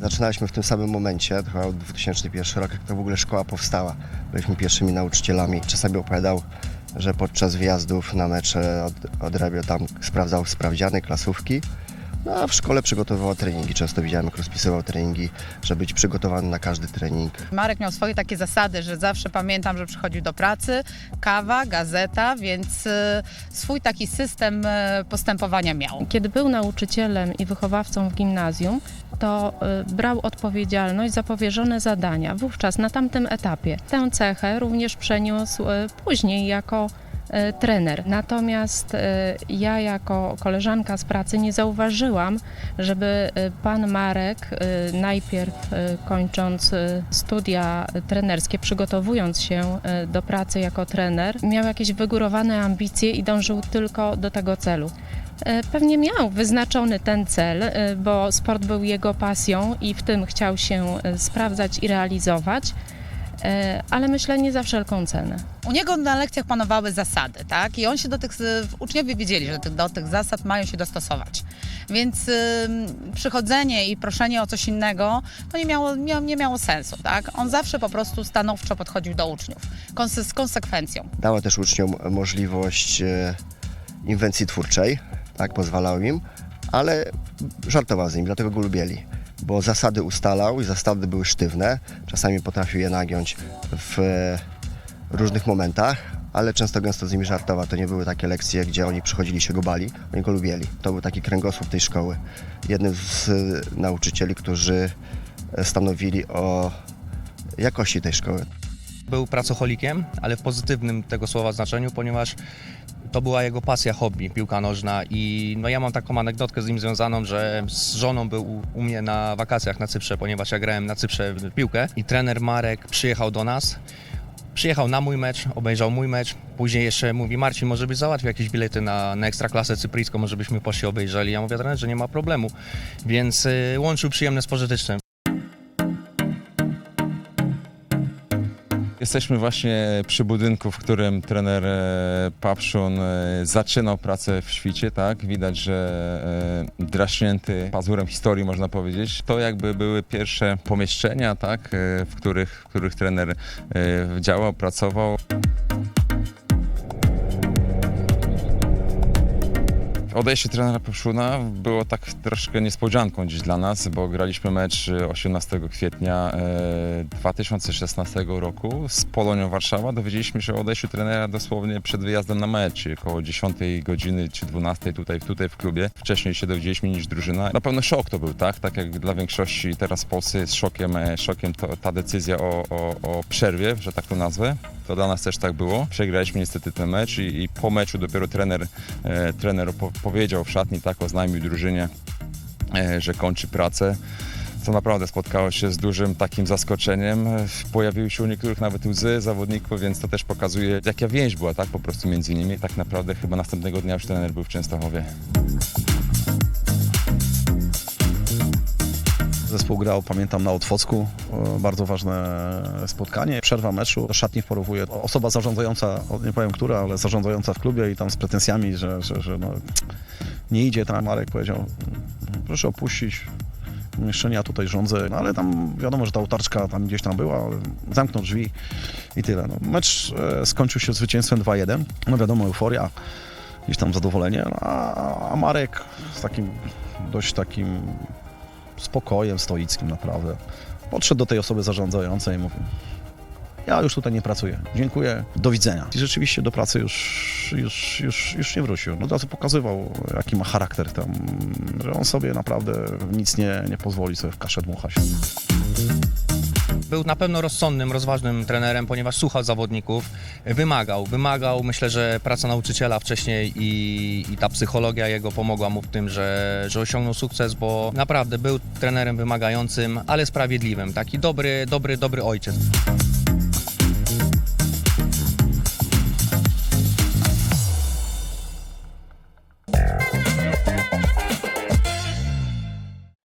Zaczynaliśmy w tym samym momencie, to chyba 2001 rok, jak to w ogóle szkoła powstała. Byliśmy pierwszymi nauczycielami. Czasami opowiadał, że podczas wyjazdów na mecze od, odrabiał tam, sprawdzał sprawdziany, klasówki. No a w szkole przygotowywał treningi. Często widziałem, jak rozpisywał treningi, żeby być przygotowany na każdy trening. Marek miał swoje takie zasady, że zawsze pamiętam, że przychodził do pracy, kawa, gazeta, więc y, swój taki system y, postępowania miał. Kiedy był nauczycielem i wychowawcą w gimnazjum, to y, brał odpowiedzialność za powierzone zadania. Wówczas na tamtym etapie tę cechę również przeniósł później jako trener. Natomiast y, ja jako koleżanka z pracy nie zauważyłam, żeby y, pan Marek najpierw kończąc studia trenerskie, przygotowując się do pracy jako trener, miał jakieś wygórowane ambicje i dążył tylko do tego celu. E, Pewnie miał wyznaczony ten cel, e, bo sport był jego pasją i w tym chciał się e, sprawdzać i realizować, e, ale myślę nie za wszelką cenę. U niego na lekcjach panowały zasady, tak? I on się do tych, uczniowie wiedzieli, że do tych zasad mają się dostosować. Więc ym, przychodzenie i proszenie o coś innego, to nie miało, mia- nie miało sensu, tak? On zawsze po prostu stanowczo podchodził do uczniów, konse- z konsekwencją. Dała też uczniom możliwość e, inwencji twórczej, tak, pozwalał im, ale żartował z nimi, dlatego go lubieli. Bo zasady ustalał i zasady były sztywne. Czasami potrafił je nagiąć w e, różnych momentach, ale często gęsto z nimi żartował. To nie były takie lekcje, gdzie oni przychodzili się go bali, oni go lubieli. To był taki kręgosłup tej szkoły. Jednym z e, nauczycieli, którzy e, stanowili o jakości tej szkoły. Był pracocholikiem, ale w pozytywnym tego słowa znaczeniu, ponieważ to była jego pasja, hobby, piłka nożna. I no ja mam taką anegdotkę z nim związaną, że z żoną był u- mnie na wakacjach na Cyprze, ponieważ ja grałem na Cyprze w piłkę. I trener Marek przyjechał do nas, przyjechał na mój mecz, obejrzał mój mecz, później jeszcze mówi Marcin, może byś załatwił jakieś bilety na, na Ekstraklasę Cypryjską, może byśmy poszli obejrzeli. Ja mówię, trener, że nie ma problemu, więc y, łączył przyjemne z pożytecznym. Jesteśmy właśnie przy budynku, w którym trener e, Papszun e, zaczynał pracę w świcie, tak? Widać, że e, draśnięty pazurem historii, można powiedzieć. To jakby były pierwsze pomieszczenia, tak? W których, w których trener działał, pracował. Odejście trenera Papszuna było tak troszkę niespodzianką dziś dla nas, bo graliśmy mecz 18 kwietnia e, 2016 roku z Polonią Warszawa. Dowiedzieliśmy się o odejściu trenera dosłownie przed wyjazdem na mecz, około 10 godziny czy 12 tutaj, tutaj w klubie. Wcześniej się dowiedzieliśmy niż drużyna. Na pewno szok to był, tak? Tak jak dla większości teraz w jest szokiem, e, szokiem to, ta decyzja o, o, o przerwie, że tak to nazwę. To dla nas też tak było. Przegraliśmy niestety ten mecz i, i po meczu dopiero trener, e, trener po, powiedział w szatni, tak, oznajmił drużynie, e, że kończy pracę. Co naprawdę spotkało się z dużym takim zaskoczeniem. Pojawiły się u niektórych nawet łzy zawodników, więc to też pokazuje, jaka więź była tak po prostu między nimi. Tak naprawdę chyba następnego dnia już trener był w Częstochowie. Zespół grał, pamiętam, na Otwocku. e, Bardzo ważne spotkanie. Przerwa meczu. Szatni wporowuje osoba zarządzająca, nie powiem która, ale zarządzająca w klubie i tam z pretensjami, że, że, że no, nie idzie. Tam Marek powiedział, proszę opuścić. Jeszcze nie ja tutaj rządzę, no, ale tam wiadomo, że ta otarczka tam gdzieś tam była, ale zamknął drzwi i tyle. No, mecz e, skończył się zwycięstwem 2-1. No wiadomo, euforia, gdzieś tam zadowolenie, no, a, a Marek z takim dość takim spokojem stoickim naprawdę. Podszedł do tej osoby zarządzającej i mówił ja już tutaj nie pracuję. Dziękuję, do widzenia. I rzeczywiście do pracy już, już, już, już nie wrócił. No, razu pokazywał, jaki ma charakter tam, że on sobie naprawdę nic nie, nie pozwoli sobie w kaszę dmuchać. Był na pewno rozsądnym, rozważnym trenerem, ponieważ słuchał zawodników, wymagał, wymagał. Myślę, że praca nauczyciela wcześniej i, i ta psychologia jego pomogła mu w tym, że, że osiągnął sukces, bo naprawdę był trenerem wymagającym, ale sprawiedliwym. Taki dobry, dobry, dobry ojciec.